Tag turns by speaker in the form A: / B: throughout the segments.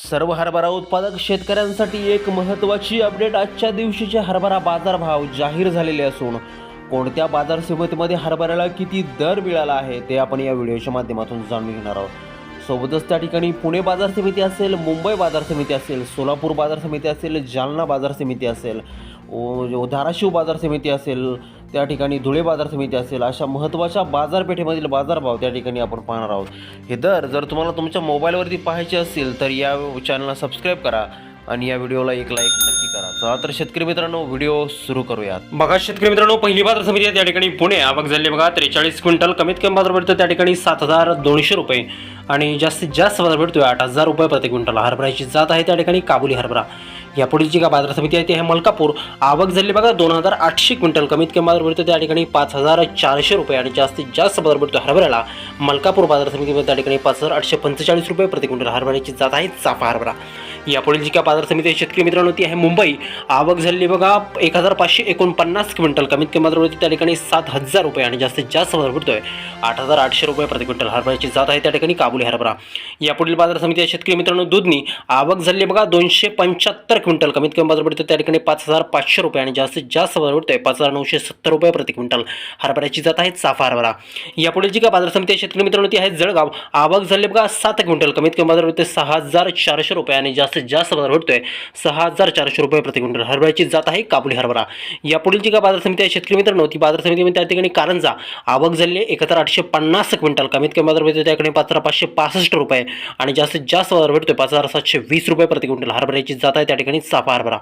A: सर्व हरभरा उत्पादक शेतकऱ्यांसाठी एक महत्त्वाची अपडेट आजच्या दिवशीचे हरभरा बाजारभाव जाहीर झालेले असून कोणत्या बाजार समितीमध्ये हरभऱ्याला किती दर मिळाला आहे ते आपण या व्हिडिओच्या माध्यमातून जाणून घेणार आहोत. सोबतच त्या ठिकाणी पुणे बाजार समिती असेल मुंबई बाजार समिती असेल सोलापूर बाजार समिती असेल जालना बाजार समिती असेल धाराशिव बाजार समिती असेल त्या ठिकाणी धुळे बाजार समिती असेल अशा महत्त्वाच्या बाजारपेठेमधील बाजारभाव त्या ठिकाणी आपण पाहणार आहोत. हे दर जर तुम्हाला तुमच्या मोबाईलवरती पाहायचे असतील तर या चॅनलला सबस्क्राईब करा आणि या व्हिडिओला एक लाईक नक्की करा. चला तर शेतकरी मित्रांनो व्हिडिओ सुरू करूयात.
B: बघा शेतकरी मित्रांनो पहिली बाजार समिती आहे त्या ठिकाणी पुणे. आवक झाली बघा त्रेचाळीस क्विंटल कमीत कमी बाजार भेटतो त्या ठिकाणी सात हजार दोनशे रुपये. आणि जास्तीत जास्त बाजार भेटतोय आठ हजार रुपये प्रति क्विंटल. हरभऱ्याची जात आहे त्या ठिकाणी काबुली हरभरा. यापुढे जी का बाजार समिती आहे ती आहे मलकापूर. आवक झाली बघा दोन हजार आठशे क्विंटल कमीत कमी बाजार भेटतो त्या ठिकाणी पाच हजार चारशे रुपये आणि जास्तीत जास्त बाजार भेटतो हरभऱ्याला. मलकापूर बाजार समितीमध्ये त्या ठिकाणी पाच हजार आठशे पंचेचाळीस रुपये प्रति क्विंटल हरभऱ्याची जात आहे चाफा हरभरा. यापुढील जी का बाजार समिती शेतकरी मित्रांनो ती आहे मुंबई. आवक झालेली बघा एक हजार पाचशे एकोणपन्नास क्विंटल. कमीत कमी बाजार त्या ठिकाणी सात हजार रुपये आणि जास्तीत जास्त बाजार भेटतोय आठ हजार आठशे रुपये प्रति क्विंटल. हरभऱ्याची जात आहे त्या ठिकाणी काबुली हरभरा. यापुढील बाजार समिती आहे शेतकरी मित्रांनो दूधनी. आवक झाली बघा दोनशे पंच्याहत्तर क्विंटल. कमीत कमी बाजार भेटतो त्या ठिकाणी पाच हजार पाचशे रुपये आणि जास्तीत जास्त बाजार भेटतोय पाच हजार नऊशे सत्तर रुपये प्रति क्विंटल. हरभऱ्याची जात आहे चाफा हरभरा. यापुढील जी काय बाजार समिती आहे शेतकरी मित्रांनो ती आहे जळगाव. आवक झाली बघा सात क्विंटल. कमीत कमी बाजार भेटतोय सहा हजार चारशे रुपये आणि जास्त जास्तीत जास्त बाजार भेटतोय सहा हजार चारशे रुपये प्रति क्विंटल. हरभऱ्याची जात आहे काबुली हरभरा. यापुढील जी का बाजार समिती आहे शेतकरी मित्रांनो ती बाजार समितीमध्ये म्हणजे त्या ठिकाणी कारंजा आवक झाली आहे एक हजार आठशे पन्नास क्विंटल. कमीत कमी बाजार भेटतोय त्याकडे पाच हजार पाचशे पासष्ट रुपये आणि जास्तीत जास्त बाजार भेटतोय पाच हजार सातशे वीस रुपये प्रति क्विंटल. हरभऱ्याची जात आहे त्या ठिकाणी साफा हरभरा.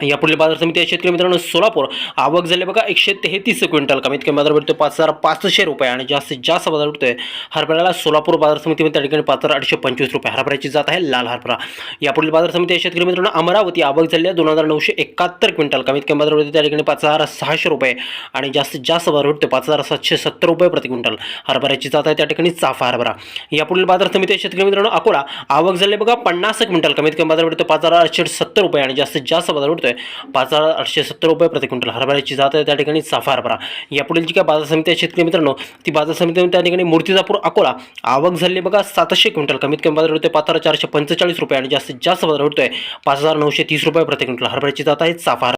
B: यापुढील बाजार समिती आहे. शेतकरी मित्रांनो सोलापूर आवक झाले. बघा एकशे तेहतीस क्विंटल कमीत कमी बाजार भेटतोय पाच हजार पाचशे रुपये आणि जास्तीत जास्त बाजार भेटतोय हरभऱ्याला सोलापूर बाजार समितीमध्ये त्या ठिकाणी पाच हजार आठशे पंचवीस रुपये हरभऱ्याची जात आहे लाल हरभरा. यापुढील बाजार समिती आहे. शेतकरी मित्रांनो अमरावती आवक झाली आहे. दोन हजार नऊशे एकाहत्तर क्विंटल कमीत कमी बाजार भेटतो त्या ठिकाणी पाच हजार सहाशे रुपये आणि जास्तीत जास्त बाजार भेटतोय पाच हजार सातशे सत्तर रुपये प्रति क्विंटल हरभऱ्याची जात आहे. त्या ठिकाणी चाफा हरभरा. यापुढील बाजार समिती आहे. शेतकरी मित्रांनो अकोला आवक झाली आहे. बघा पन्नास क्विंटल कमीत कमी बाजार भेटतो पाच हजार आठशे सत्तर रुपये आणि जास्तीत जास्त बाजार आहे. पाच हजार आठशे सत्तर रुपये प्रति क्विंटल. हरभऱ्याची जात आहे त्या ठिकाणी साफा हरभरा यापुढील जी काय बाजार समिती आहे शेतकरी मित्रांनो ती बाजार समिती त्या ठिकाणी मूर्तिजापूर अकोला. आवक झाली बघा सातशे क्विंटल. कमीत कमी बाजार होते पाच हजार चारशे पंचेचाळीस रुपये आणि जास्तीत जास्त बाजार होतोय पाच हजार नऊशे तीस रुपये प्रति क्विंटल. हरभऱ्याची जात आहे चाफा